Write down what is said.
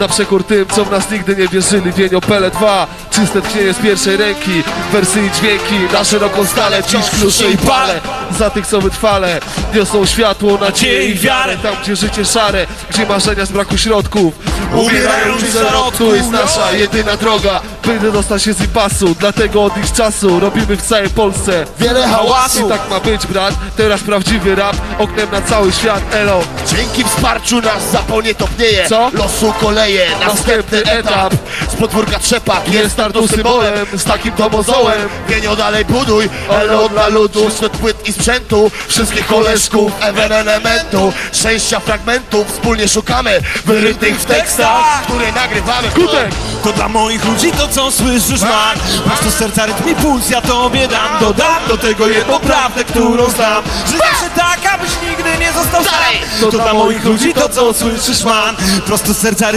Na przekór tym, co w nas nigdy nie wierzyli. Wienio Pele 2, czyste tchnienie z pierwszej ręki Wersy i dźwięki, na szeroką skalę Dziś klucze i pale. Za tych, co wytrwale Niosą światło, nadzieję i wiarę. Tam, gdzie życie szare, gdzie marzenia z braku środków Umierają ci za rok, to jest nasza jedyna droga By dostać się z impasu, dlatego od ich czasu Robimy w całej Polsce Wiele hałasu. I tak ma być, brat, teraz prawdziwy rap Oknem na cały świat, elo. Dzięki wsparciu nas zaponie topnieje. Co? Losu koleje, następny etap. Z podwórka trzepak jest startu symbolem Z takim to mozołem. Dalej buduj, elo dla ludu. Wśród płyt i sprzętu Wszystkich koleżków, ewenementu Szczęścia fragmentów Wspólnie szukamy Wyrytych w tekstach Które nagrywamy Kutek! To dla moich ludzi to co słyszysz man. Prosto z serca rytm i puls ja tobie dam. Dodam do tego jedną prawdę, którą znam. Że zawsze tak, abyś nigdy nie został sam! To dla moich ludzi to co słyszysz man. Prosto serca rytm